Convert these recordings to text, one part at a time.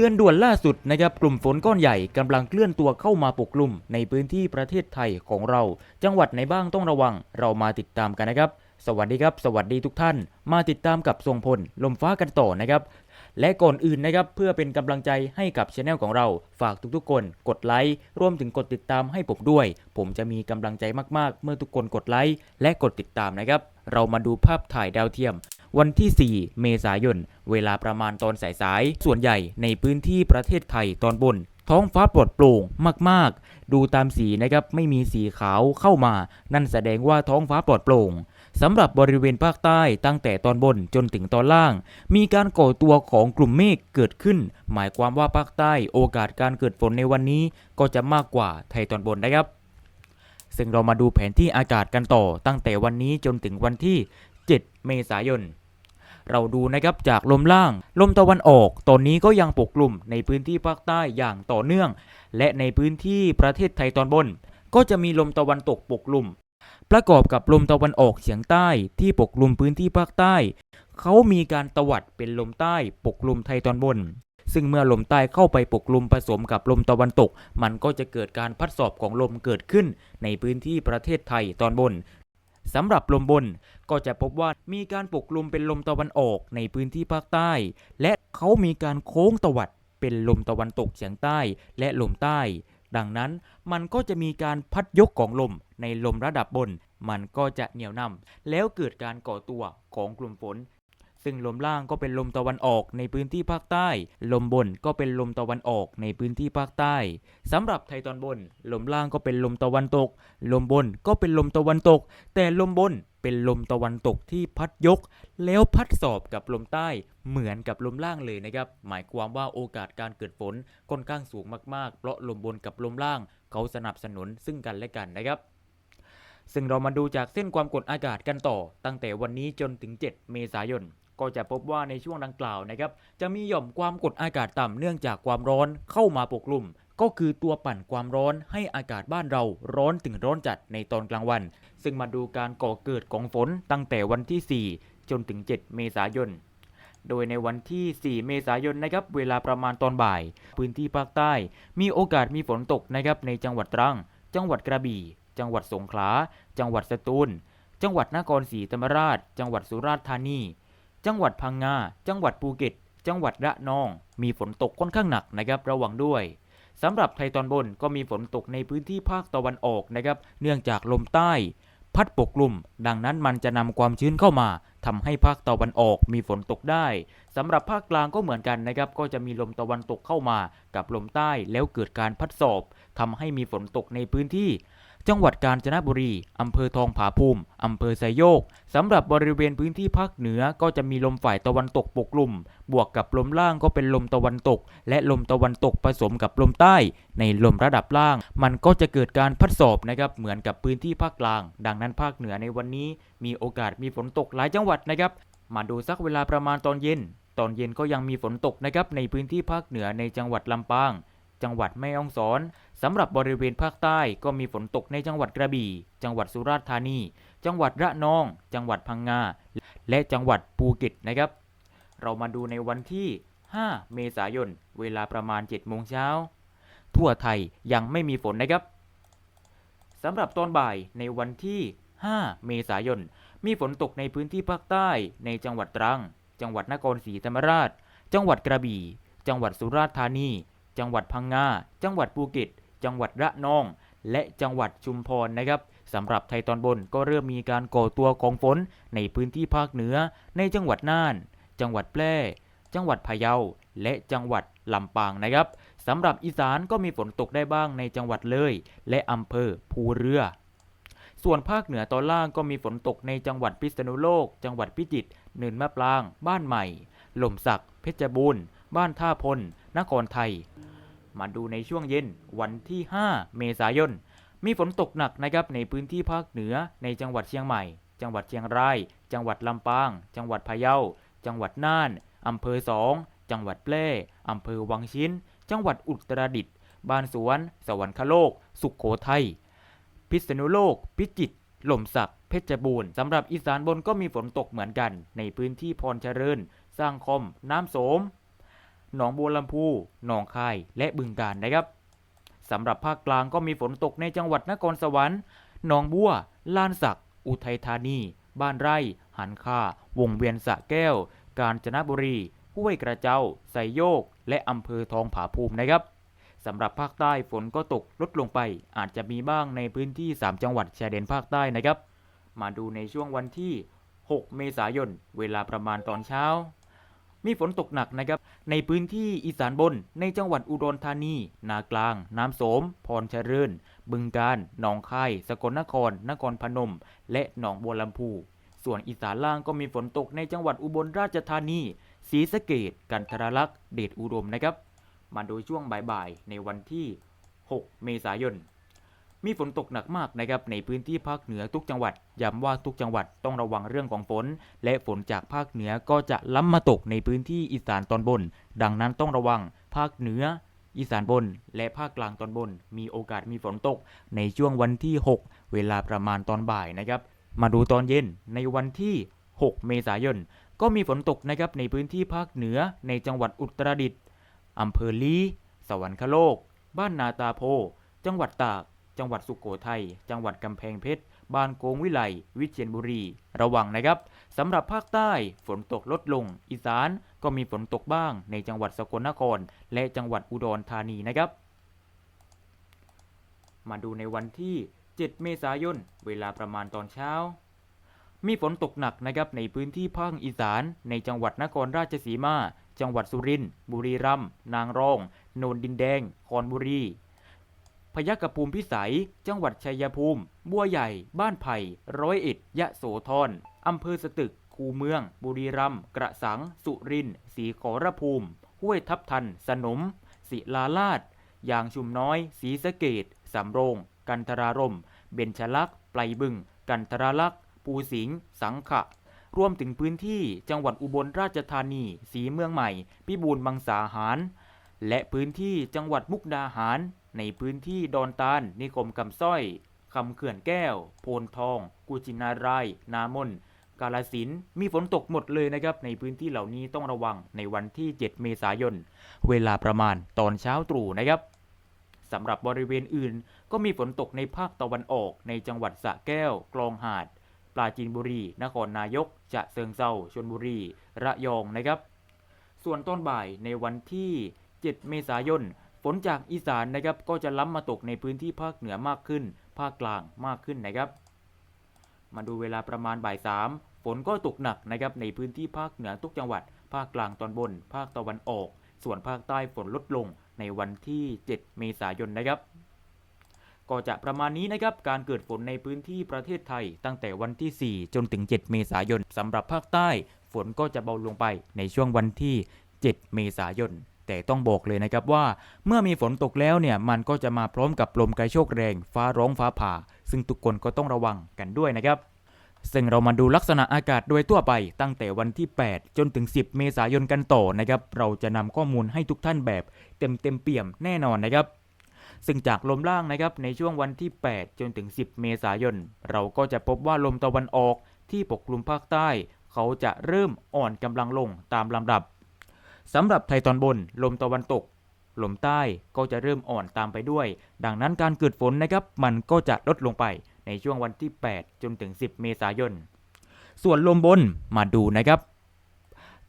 เตือนด่วนล่าสุดนะครับกลุ่มฝนก้อนใหญ่กำลังเคลื่อนตัวเข้ามาปกคลุม ในพื้นที่ประเทศไทยของเรา จังหวัดไหนบ้างต้องระวัง เรามาติดตามกันนะครับ สวัสดีครับ สวัสดีทุกท่าน มาติดตามกับทรงพลลมฟ้ากันต่อนะครับ และก่อนอื่นนะครับเพื่อเป็นกำลังใจให้กับช anel ของเรา ฝากทุกๆคน กดไลค์รวมถึงกดติดตามให้ผมด้วย ผมจะมีกำลังใจมากๆ เมื่อทุกคนกดไลค์และกดติดตามนะครับ เรามาดูภาพถ่ายดาวเทียม วันที่ 4 เมษายน เวลาประมาณตอนสายๆ ส่วนใหญ่ในพื้นที่ประเทศไทยตอนบน ท้องฟ้าปลอดโปร่งมากๆ ดูตามสีนะครับไม่มีสีขาวเข้ามา นั่นแสดงว่าท้องฟ้าปลอดโปร่งสำหรับบริเวณภาคใต้ตั้งแต่ตอนบนจนถึงตอนล่าง มีการก่อตัวของกลุ่มเมฆเกิดขึ้น หมายความว่าภาคใต้โอกาสการเกิดฝนในวันนี้ก็จะมากกว่าไทยตอนบนนะครับซึ่งเรามาดูแผนที่อากาศกันต่อตั้งแต่วันนี้จนถึงวันที่ 7 เมษายน เราดูนะครับจากลมล่าง ลมตะวันออกตอนนี้ก็ยังปกกลุ่มในพื้นที่ภาคใต้อย่างต่อเนื่อง และในพื้นที่ประเทศไทยตอนบน ก็จะมีลมตะวันตกปกกลุ่ม ประกอบกับลมตะวันออกเฉียงใต้ที่ปกกลุ่มพื้นที่ภาคใต้ เขามีการตวัดเป็นลมใต้ปกกลุ่มไทยตอนบนซึ่งเมื่อลมใต้เข้าไปปกกลุ่มผสมกับลมตะวันตก มันก็จะเกิดการพัดสอบของลมเกิดขึ้นในพื้นที่ประเทศไทยตอนบน สำหรับลมบนก็จะพบว่ามีการปกคลุมเป็นลมตะวันออกในพื้นที่ภาคใต้ และเขามีการโค้งตวัดเป็นลมตะวันตกเฉียงใต้และลมใต้ ดังนั้นมันก็จะมีการพัดยกของลมในลมระดับบน มันก็จะเหนี่ยวนำแล้วเกิดการก่อตัวของกลุ่มฝน ซึ่งลมล่างก็เป็นลมตะวันออกในพื้นที่ภาคใต้ ลมบนก็เป็นลมตะวันออกในพื้นที่ภาคใต้สำหรับไทยตอนบน ลมล่างก็เป็นลมตะวันตก ลมบนก็เป็นลมตะวันตก แต่ลมบนเป็นลมตะวันตกที่พัดยก แล้วพัดสอบกับลมใต้เหมือนกับลมล่างเลยนะครับ หมายความว่าโอกาสการเกิดฝนค่อนข้างสูงมากๆ เพราะลมบนกับลมล่าง เขาสนับสนุนซึ่งกันและกันนะครับซึ่งเรามาดูจากเส้นความกดอากาศกันต่อ ตั้งแต่วันนี้จนถึง 7 เมษายน ก็จะพบว่าในช่วงดังกล่าวนะครับจะมีหย่อมความกดอากาศต่ำเนื่องจากความร้อนเข้ามาปกคลุม ก็คือตัวปั่นความร้อนให้อากาศบ้านเราร้อนถึงร้อนจัดในตอนกลางวัน ซึ่งมาดูการก่อเกิดของฝนตั้งแต่วันที่ 4 จนถึง 7 เมษายนโดยในวันที่ 4 เมษายนนะครับ เวลาประมาณตอนบ่าย พื้นที่ภาคใต้ มีโอกาสมีฝนตกนะครับในจังหวัดตรัง จังหวัดกระบี่ จังหวัดสงขลา จังหวัดสตูล จังหวัดนครศรีธรรมราช จังหวัดสุราษฎร์ธานี จังหวัดพังงา จังหวัดภูเก็ต จังหวัดระนอง มีฝนตกค่อนข้างหนักนะครับระวังด้วยสำหรับไทยตอนบนก็มีฝนตกในพื้นที่ภาคตะวันออกนะครับ เนื่องจากลมใต้ พัดปกคลุมดังนั้นมันจะนำความชื้นเข้ามาทำให้ภาคตะวันออกมีฝนตกได้สำหรับภาคกลางก็เหมือนกันนะครับ ก็จะมีลมตะวันตกเข้ามา กับลมใต้แล้วเกิดการพัดสอบทำให้มีฝนตกในพื้นที่ จังหวัดกาญจนบุรี อำเภอทองผาภูมิ อำเภอไซโยก สำหรับบริเวณพื้นที่ภาคเหนือก็จะมีลมฝ่ายตะวันตกปกคลุมบวกกับลมล่างก็เป็นลมตะวันตก และลมตะวันตกผสมกับลมใต้ ในลมระดับล่าง มันก็จะเกิดการพัดสอบนะครับ เหมือนกับพื้นที่ภาคกลาง ดังนั้นภาคเหนือในวันนี้ มีโอกาสมีฝนตกหลายจังหวัดนะครับ มาดูสักเวลาประมาณตอนเย็น ตอนเย็นก็ยังมีฝนตกนะครับในพื้นที่ภาคเหนือในจังหวัดลำปาง จังหวัดแม่ฮ่องสอนสำหรับบริเวณภาคใต้ก็มีฝนตกในจังหวัดกระบี่ จังหวัดสุราษฎร์ธานี จังหวัดระนอง จังหวัดพังงา และจังหวัดภูเก็ตนะครับ เรามาดูในวันที่ 5 เมษายน เวลาประมาณ 7 โมงเช้า ทั่วไทยยังไม่มีฝนนะครับสำหรับตอนบ่ายในวันที่ 5 เมษายน มีฝนตกในพื้นที่ภาคใต้ในจังหวัดตรัง จังหวัดนครศรีธรรมราช จังหวัดกระบี่ จังหวัดสุราษฎร์ธานี จังหวัดพังงา จังหวัดภูเก็ต จังหวัดระนอง และจังหวัดชุมพรนะครับสำหรับไทยตอนบนก็เริ่มมีการก่อตัวของฝนในพื้นที่ภาคเหนือ ในจังหวัดน่าน จังหวัดแพร่ จังหวัดพะเยา และจังหวัดลำปางนะครับสำหรับอีสานก็มีฝนตกได้บ้างในจังหวัดเลย และอำเภอภูเรือ ส่วนภาคเหนือตอนล่างก็มีฝนตกในจังหวัดพิษณุโลก จังหวัดพิจิตรเนินมะปราง บ้านใหม่หล่มสัก เพชรบูรณ์ บ้านท่าพล นครไทย มาดูในช่วงเย็นวันที่ 5 เมษายน มีฝนตกหนักนะครับในพื้นที่ภาคเหนือในจังหวัดเชียงใหม่ จังหวัดเชียงราย จังหวัดลำปาง จังหวัดพะเยา จังหวัดน่านอำเภอสอง จังหวัดแพร่อำเภอวังชิ้น จังหวัดอุตรดิตถ์ บ้านสวน สวรรคโลก สุขโขทัย พิษณุโลก พิจิตร หล่มสัก เพชรบูรณ์ สำหรับอีสานบนก็มีฝนตกเหมือนกัน ในพื้นที่พรเจริญ สร้างคม น้ำโสม หนองบัวลำพู หนองคาย และบึงกาฬนะครับสำหรับภาคกลางก็มีฝนตกในจังหวัดนครสวรรค์หนองบัว ลานสัก อุทัยธานี บ้านไร่ หันคาวงเวียนสะแก้ว กาญจนบุรีห้วยกระเจ้า ไซโยก และอำเภอทองผาภูมินะครับสำหรับภาคใต้ฝนก็ตกลดลงไป อาจจะมีบ้างในพื้นที่ 3 จังหวัดชายแดนภาคใต้นะครับ มาดูในช่วงวันที่ 6 เมษายน เวลาประมาณตอนเช้า มีฝนตกหนักนะครับในพื้นที่อีสานบน ในจังหวัดอุดรธานี นากลาง น้ำโสม พรเริญบึงกาฬหนองคาย สกลนคร นครพนม และหนองบัวลำพูส่วนอีสานล่างก็มีฝนตกในจังหวัดอุบลราชธานีศรีสะเกดกันทรลักษ์เดชอุดมนะครับ มาโดยช่วงบ่ายๆในวันที่ 6 เมษายน มีฝนตกหนักมากนะครับในพื้นที่ภาคเหนือทุกจังหวัดย้ำว่าทุกจังหวัดต้องระวังเรื่องของฝน และฝนจากภาคเหนือก็จะล้ำมาตกในพื้นที่อีสานตอนบน ดังนั้นต้องระวังภาคเหนืออีสานบน และภาคกลางตอนบน มีโอกาสมีฝนตก ในช่วงวันที่ 6 เวลาประมาณตอนบ่ายนะครับ มาดูตอนเย็นในวันที่ 6 เมษายน ก็มีฝนตกนะครับในพื้นที่ภาคเหนือในจังหวัดอุตรดิตถ์อำเภอลี สวรรคโลก บ้านนาตาโพ จังหวัดตาก จังหวัดสุโขทัย จังหวัดกำแพงเพชร บานโกงวิไล วิเชียรบุรี ระวังนะครับสำหรับภาคใต้ฝนตกลดลง อีสานก็มีฝนตกบ้างในจังหวัดสกลนคร และจังหวัดอุดรธานีนะครับ มาดูในวันที่ 7 เมษายน เวลาประมาณตอนเช้า มีฝนตกหนักนะครับในพื้นที่ภาคอีสาน ในจังหวัดนครราชสีมา จังหวัดสุรินทร์ บุรีรัมย์ นางรอง โนนดินแดง คอนบุรี ยัคฆภูมิพิสัย จังหวัดชัยภูมิ บัวใหญ่ บ้านไผ่ ร้อยเอ็ด ยะโสธรอำเภอสตึก คูเมือง บุรีรัมย์ กระสัง สุรินทร์ศรีขอรภูมิ ห้วยทับทัน สนม ศิลาลาดยางชุมน้อยศรีสะเกดสำโรง กันทรารม เบญชลักษ์ไพลบึง กันทราลักษ์ปูสิงห์สังขะ รวมถึงพื้นที่จังหวัดอุบลราชธานี สีเมืองใหม่ พิบูลมังสาหาร และพื้นที่จังหวัดมุกดาหาร ในพื้นที่ดอนตาลนิคมคำสร้อยคำเขื่อนแก้ว โพนทอง กุจินาราย นามน กาลสิน มีฝนตกหมดเลยนะครับ ในพื้นที่เหล่านี้ต้องระวังในวันที่ 7 เมษายน เวลาประมาณตอนเช้าตรู่นะครับสำหรับบริเวณอื่น ก็มีฝนตกในภาคตะวันออก ในจังหวัดสระแก้วคลองหาด ปราจีนบุรี นครนายก จะเซิงเซาชลบุรี ระยองนะครับ ส่วนตอนบ่ายในวันที่ 7 เมษายน ฝนจากอีสานนะครับก็จะล้ำมาตกในพื้นที่ภาคเหนือมากขึ้น ภาคกลางมากขึ้นนะครับ มาดูเวลาประมาณบ่ายสามฝนก็ตกหนักนะครับในพื้นที่ภาคเหนือทุกจังหวัด ภาคกลางตอนบน ภาคตะวันออก ส่วนภาคใต้ฝนลดลงในวันที่ 7 เมษายนนะครับ ก็จะประมาณนี้นะครับการเกิดฝนในพื้นที่ประเทศไทย ตั้งแต่วันที่ 4 จนถึง 7 เมษายนสำหรับภาคใต้ ฝนก็จะเบาลงไปในช่วงวันที่ 7 เมษายน แต่ต้องบอกเลยนะครับว่า เมื่อมีฝนตกแล้วเนี่ยมันก็จะมาพร้อมกับลมกระโชกแรง ฟ้าร้องฟ้าผ่า ซึ่งทุกคนก็ต้องระวังกันด้วยนะครับซึ่งเรามาดูลักษณะอากาศโดยทั่วไปตั้งแต่วันที่ 8 จนถึง 10 เมษายนกันต่อนะครับ เราจะนำข้อมูลให้ทุกท่านแบบเต็มเต็มเปี่ยมแน่นอนนะครับ ซึ่งจากลมล่างนะครับในช่วงวันที่ 8 จนถึง 10 เมษายน เราก็จะพบว่าลมตะวันออกที่ปกคลุมภาคใต้ เขาจะเริ่มอ่อนกำลังลงตามลำดับ สำหรับไทยตอนบน ลมตะวันตก ลมใต้ก็จะเริ่มอ่อนตามไปด้วย ดังนั้นการเกิดฝนนะครับ มันก็จะลดลงไปในช่วงวันที่ 8 จนถึง 10 เมษายน ส่วนลมบนมาดูนะครับ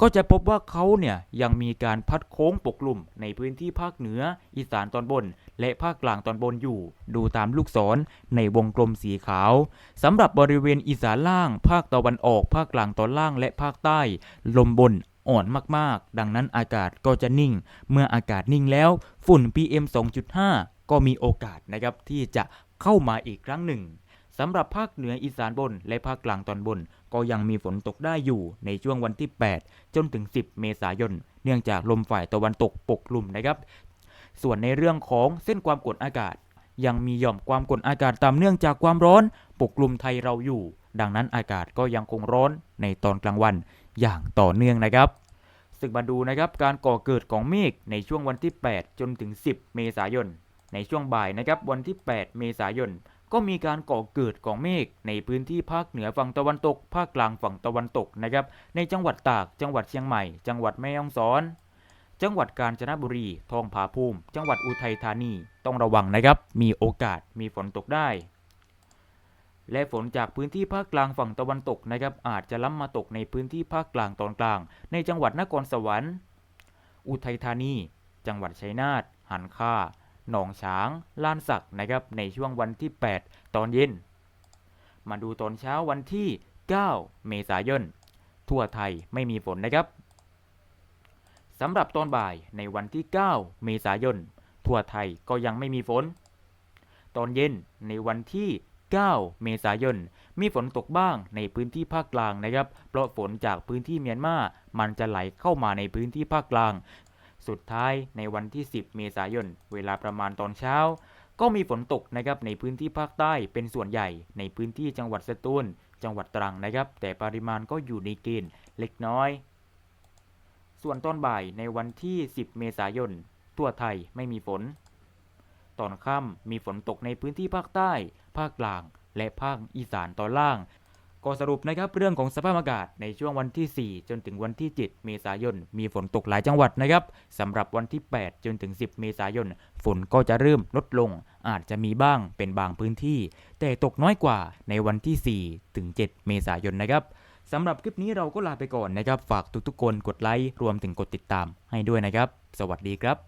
ก็จะพบว่าเขาเนี่ยยังมีการพัดโค้งปกคลุมในพื้นที่ภาคเหนือ อีสานตอนบน และภาคกลางตอนบนอยู่ ดูตามลูกศรในวงกลมสีขาวสำหรับบริเวณอีสานล่าง ภาคตะวันออก ภาคกลางตอนล่างและภาคใต้ ลมบน อ่อนมากๆ ดังนั้นอากาศก็จะนิ่ง เมื่ออากาศนิ่งแล้วฝุ่น PM 2.5 ก็มีโอกาสนะครับที่จะเข้ามาอีกครั้งหนึ่งสำหรับภาคเหนืออีสานบน และภาคกลางตอนบน ก็ยังมีฝนตกได้อยู่ในช่วงวันที่ 8 จนถึง 10 เมษายน เนื่องจากลมฝ่ายตะวันตกปกคลุมนะครับ ส่วนในเรื่องของเส้นความกดอากาศ ยังมีหย่อมความกดอากาศต่ำเนื่องจากความร้อน ปกคลุมไทยเราอยู่ ดังนั้นอากาศก็ยังคงร้อนในตอนกลางวัน อย่างต่อเนื่องนะครับซึ่งมาดูนะครับการก่อเกิดของเมฆในช่วงวันที่ 8 จนถึง 10 เมษายน ในช่วงบ่ายนะครับวันที่ 8 เมษายน ก็มีการก่อเกิดของเมฆในพื้นที่ภาคเหนือฝั่งตะวันตก ภาคกลางฝั่งตะวันตกนะครับในจังหวัดตาก จังหวัดเชียงใหม่ จังหวัดแม่ฮ่องสอน จังหวัดกาญจนบุรี ทองผาภูมิ จังหวัดอุทัยธานี ต้องระวังนะครับมีโอกาสมีฝนตกได้ และฝนจากพื้นที่ภาคกลางฝั่งตะวันตกนะครับอาจจะล้ำมาตกในพื้นที่ภาคกลางตอนกลาง ในจังหวัดนครสวรรค์ อุทัยธานี จังหวัดชัยนาทหันคาหนองช้าง ลานสักนะครับในช่วงวันที่ 8 ตอนเย็น มาดูตอนเช้าวันที่ 9 เมษายน ทั่วไทยไม่มีฝนนะครับสำหรับตอนบ่ายในวันที่ 9 เมษายน ทั่วไทยก็ยังไม่มีฝน ตอนเย็นในวันที่ 9 เมษายน มีฝนตกบ้างในพื้นที่ภาคกลางนะครับ เพราะฝนจากพื้นที่เมียนมา มันจะไหลเข้ามาในพื้นที่ภาคกลาง สุดท้ายในวันที่ 10 เมษายน เวลาประมาณตอนเช้า ก็มีฝนตกนะครับในพื้นที่ภาคใต้เป็นส่วนใหญ่ ในพื้นที่จังหวัดสตูล จังหวัดตรังนะครับ แต่ปริมาณก็อยู่ในเกณฑ์เล็กน้อย ส่วนตอนบ่ายในวันที่ 10 เมษายน ทั่วไทยไม่มีฝน ตอนค่ำมีฝนตกในพื้นที่ภาคใต้ ภาคกลาง และภาคอีสานตอนล่าง ก็สรุปนะครับเรื่องของสภาพอากาศในช่วงวันที่ 4 จนถึงวันที่ 7 เมษายน มีฝนตกหลายจังหวัดนะครับสำหรับวันที่ 8 จนถึง 10 เมษายน ฝนก็จะเริ่มลดลง อาจจะมีบ้างเป็นบางพื้นที่ แต่ตกน้อยกว่าในวันที่ 4 ถึง 7 เมษายนนะครับสำหรับคลิปนี้เราก็ลาไปก่อนนะครับ ฝากทุกๆคนกดไลค์รวมถึงกดติดตามให้ด้วยนะครับ สวัสดีครับ